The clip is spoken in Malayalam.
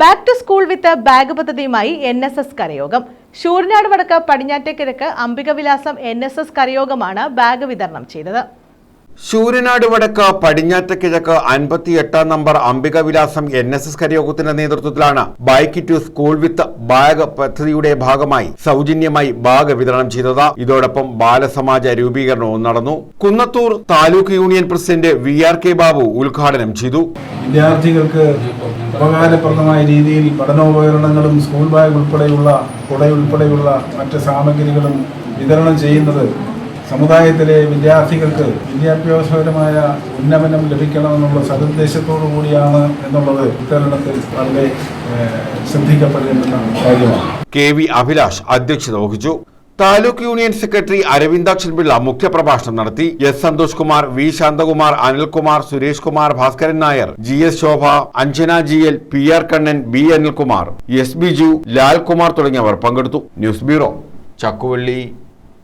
Back to school with bag പദ്ധതിയുമായി N S S കരയോഗം. Sooranad Vadakku Padinjattakizhakku Ambikavilasam N S S കരയോഗമാണ് bag വിതരണം ചെയ്തത്. ശൂരനാട് വടക്ക് പടിഞ്ഞാറ്റ കിഴക്ക് അൻപത്തി എട്ടാം നമ്പർ അംബിക വിലാസം എൻ എസ് എസ് കരയോഗത്തിന്റെ നേതൃത്വത്തിലാണ് bike to school with bag പദ്ധതിയുടെ ഭാഗമായി സൗജന്യമായി ബാഗ് വിതരണം ചെയ്തത്. ഇതോടൊപ്പം ബാലസമാജ രൂപീകരണവും നടന്നു. Kunnathur taluk union president V R K Babu ഉദ്ഘാടനം ചെയ്തു. വിദ്യാർത്ഥികൾക്ക് ഉപകാരപ്രദമായ രീതിയിൽ പഠനോപകരണങ്ങളും സ്കൂൾ ബാഗ് ഉൾപ്പെടെയുള്ള കുട ഉൾപ്പെടെയുള്ള മറ്റ് സാമഗ്രികളും വിതരണം ചെയ്യുന്നത് സമുദായത്തിലെ വിദ്യാർത്ഥികൾക്ക് വിദ്യാഭ്യാസപരമായ ഉന്നമനം ലഭിക്കണമെന്നുള്ള സതുദ്ദേശത്തോടു കൂടിയാണ് എന്നുള്ളത് ഇത്തരണത്തിൽ വളരെ ശ്രദ്ധിക്കപ്പെടേണ്ടുന്ന കാര്യമാണ്. കെ വി അഭിലാഷ് അധ്യക്ഷത വഹിച്ചു. താലൂക്ക് യൂണിയൻ സെക്രട്ടറി അരവിന്ദാക്ഷൻ പിള്ള മുഖ്യപ്രഭാഷണം നടത്തി. S Santhosh Kumar V Santhakumar Anilkumar Suresh Kumar Bhaskaran Nair G S Shobha Anjana G L P R Kannan B Anilkumar S Biju Lalkumar തുടങ്ങിയവർ പങ്കെടുത്തു. News bureau Chakkuvalli.